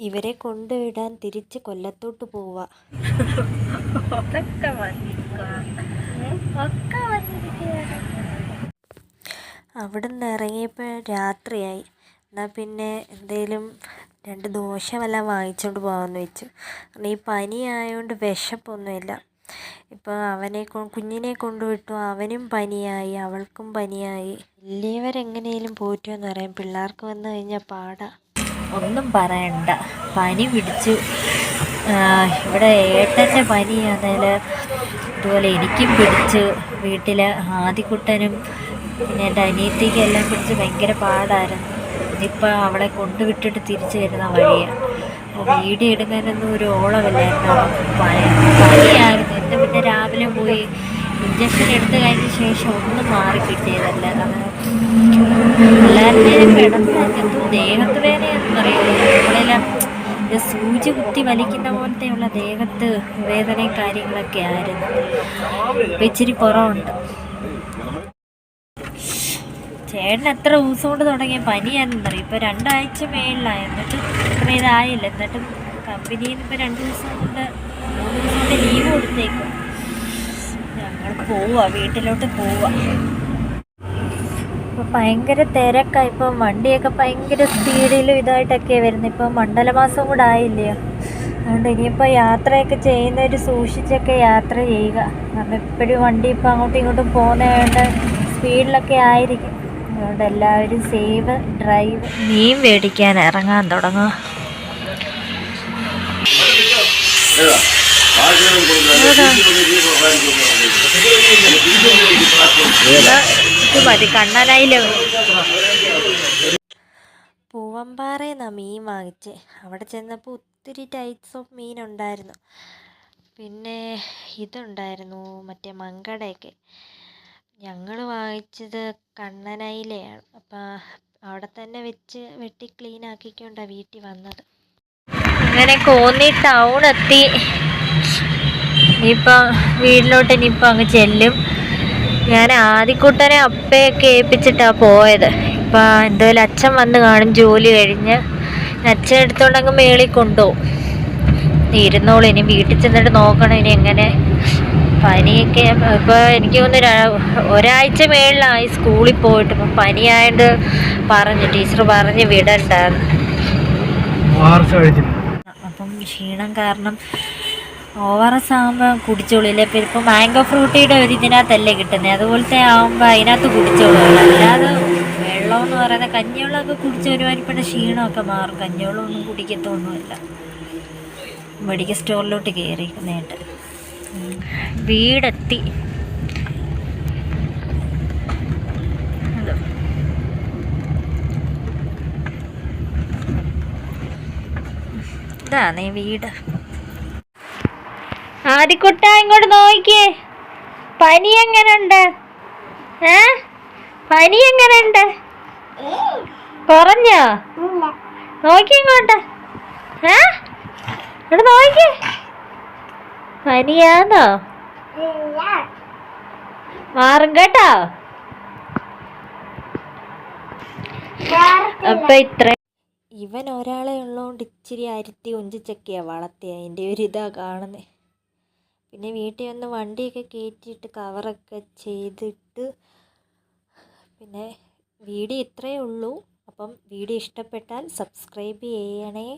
ഇവരെ കൊണ്ടുവിടാൻ തിരിച്ച് കൊല്ലത്തോട്ട് പോവാ അവിടുന്ന് ഇറങ്ങിയപ്പോൾ രാത്രിയായി. എന്നാൽ പിന്നെ എന്തേലും രണ്ട് ദോശ വല്ല വാങ്ങിച്ചുകൊണ്ട് പോകാമെന്ന് വെച്ചു. കാരണം ഈ പനി ആയതുകൊണ്ട് വിശപ്പൊന്നുമില്ല. ഇപ്പോൾ അവനെ കുഞ്ഞിനെ കൊണ്ടുവിട്ടു. അവനും പനിയായി അവൾക്കും പനിയായി. വലിയവരെങ്ങനെയും പോറ്റുമെന്ന് പറയാം പിള്ളേർക്ക് വന്നു കഴിഞ്ഞാൽ പാടാ. ഒന്നും പറയണ്ട. പനി പിടിച്ചു. ഇവിടെ ഏട്ടന്റെ പനിയാണെങ്കിൽ ഇതുപോലെ എനിക്കും പിടിച്ച്. വീട്ടിൽ ആദിക്കുട്ടനും പിന്നെ എന്റെ അനിയത്തിക്കും എല്ലാം പിടിച്ച് ഭയങ്കര പാടായിരുന്നു. ഇതിപ്പോൾ അവളെ കൊണ്ടുവിട്ടിട്ട് തിരിച്ചു വരുന്ന വഴിയാണ് വീഡിയോ എടുക്കാനൊന്നും ഒരു ഓളമില്ലായിരുന്നു. പനിയായിരുന്നു. എന്റെ പിന്നെ രാവിലെ പോയി ഇഞ്ചക്ഷൻ എടുത്തു കഴിഞ്ഞ ശേഷം ഒന്ന് മാറി കിട്ടിയതല്ല. പിള്ളേരുടെ കിടന്ന് ദേഹത്ത് വേദനയെന്ന് പറയുന്നത്. സൂചി കുത്തി വലിക്കുന്ന പോലത്തെയുള്ള ദേഹത്ത് വേദനയും കാര്യങ്ങളൊക്കെ ആയിരുന്നു. ഇപ്പം ഇച്ചിരി കുറവുണ്ട്. ചേട്ടൻ എത്ര ദിവസം കൊണ്ട് തുടങ്ങിയ പനിയാണെന്നറിയാം? ഇപ്പൊ രണ്ടാഴ്ച മേളിലായി. എന്നിട്ട് ഇത്ര ഇതായില്ല. എന്നിട്ടും കമ്പനിയിൽ നിന്ന് ഇപ്പം രണ്ട് ദിവസം കൊണ്ട് മൂന്ന് ദിവസം കൊണ്ട് ലീവ് കൊടുത്തേക്കും ഞങ്ങൾ പോവുക വീട്ടിലോട്ട് പോവുക ഇപ്പോൾ ഭയങ്കര തിരക്കാണ് ഇപ്പം വണ്ടിയൊക്കെ ഭയങ്കര സ്പീഡിലും ഇതായിട്ടൊക്കെയാണ് വരുന്നത് ഇപ്പം മണ്ഡലമാസം കൂടെ ആയില്ലയോ? അതുകൊണ്ട് ഇനിയിപ്പോൾ യാത്രയൊക്കെ ചെയ്യുന്നവർ സൂക്ഷിച്ചൊക്കെ യാത്ര ചെയ്യുക. കാരണം എപ്പോഴും വണ്ടി ഇപ്പോൾ അങ്ങോട്ടും ഇങ്ങോട്ടും പോകുന്നതുകൊണ്ട് സ്പീഡിലൊക്കെ ആയിരിക്കും. അതുകൊണ്ട് എല്ലാവരും സേവ് ഡ്രൈവ് മീൻ മേടിക്കാൻ ഇറങ്ങാൻ തുടങ്ങുക. ഇത് മതി മീൻ വാങ്ങിച്ച്. അവിടെ ചെന്നപ്പോൾ ഒത്തിരി ടൈപ്സ് ഓഫ് മീൻ ഉണ്ടായിരുന്നു. പിന്നെ ഇതുണ്ടായിരുന്നു മറ്റേ മങ്കടയൊക്കെ. ഞങ്ങൾ വാങ്ങിച്ചത് കണ്ണനയിലെയാണ്. അപ്പോൾ അവിടെ തന്നെ വെച്ച് വെട്ടി ക്ലീൻ ആക്കിക്കൊണ്ടാണ് വീട്ടിൽ വന്നത്. അങ്ങനെ കോന്നി ടൗൺ എത്തി. ഇനിയിപ്പം വീട്ടിലോട്ട് ഇനിയിപ്പോൾ അങ്ങ് ചെല്ലും. ഞാൻ ആദ്യക്കൂട്ടനെ അപ്പയൊക്കെ ഏൽപ്പിച്ചിട്ടാണ് പോയത്. ഇപ്പം എന്തായാലും അച്ഛൻ വന്ന് കാണും ജോലി കഴിഞ്ഞ്. അച്ഛൻ എടുത്തോണ്ട് അങ്ങ് മേളിൽ കൊണ്ടുപോകും. ഇരുന്നോളൂ ഇനി വീട്ടിൽ ചെന്നിട്ട് നോക്കണം ഇനി എങ്ങനെ. പനിയൊക്കെ ഇപ്പോൾ എനിക്ക് തോന്നുന്നു ഒരാഴ്ച മേളിലായി സ്കൂളിൽ പോയിട്ട്. ഇപ്പം പനിയായത് പറഞ്ഞു ടീച്ചർ പറഞ്ഞ് വിടണ്ടായിരുന്നു അപ്പം ക്ഷീണം കാരണം ഓവറസ് ആകുമ്പോൾ കുടിച്ചോളില്ല? ഇപ്പം ഇപ്പം മാംഗോ ഫ്രൂട്ടിയുടെ ഒരു ഇതിനകത്തല്ലേ കിട്ടുന്നത് അതുപോലത്തെ ആകുമ്പോൾ അതിനകത്ത് കുടിച്ചോളൂ. അല്ലാതെ വെള്ളം എന്ന് പറയുന്നത് കഞ്ഞിവെള്ളമൊക്കെ കുടിച്ച് ഒരുമാതിരിപ്പെട്ട ക്ഷീണമൊക്കെ മാറും. കഞ്ഞിവെള്ളം ഒന്നും കുടിക്കത്തൊന്നുമില്ല. മെഡിക്കൽ സ്റ്റോറിലോട്ട് കയറി നേട്ട് വീടെത്തി ഇതാണ് വീട്. ആദിക്കുട്ട ഇങ്ങോട്ട് നോക്കിയേ. പനി എങ്ങനുണ്ട്? ഏ? പനി എങ്ങനുണ്ട്? കുറഞ്ഞോ? നോക്കി ഇങ്ങോട്ട്. ഏ? നോക്കിയേ പനിയാന്നോ? മാറും കേട്ടോ. അപ്പൊ ഇത്ര ഇവൻ ഒരാളെ ഉള്ളതുകൊണ്ട് ഇച്ചിരി അരുത്തി ഉഞ്ചിച്ചൊക്കെയാ വളർത്തിയ. അതിന്റെ ഒരു ഇതാ കാണുന്നത് പിന്നെ വീട്ടിൽ വന്ന് വണ്ടിയൊക്കെ കയറ്റിയിട്ട് കവറൊക്കെ ചെയ്തിട്ട് പിന്നെ വീഡിയോ ഇത്രയേ ഉള്ളൂ. അപ്പം വീഡിയോ ഇഷ്ടപ്പെട്ടാൽ സബ്സ്ക്രൈബ് ചെയ്യണേ.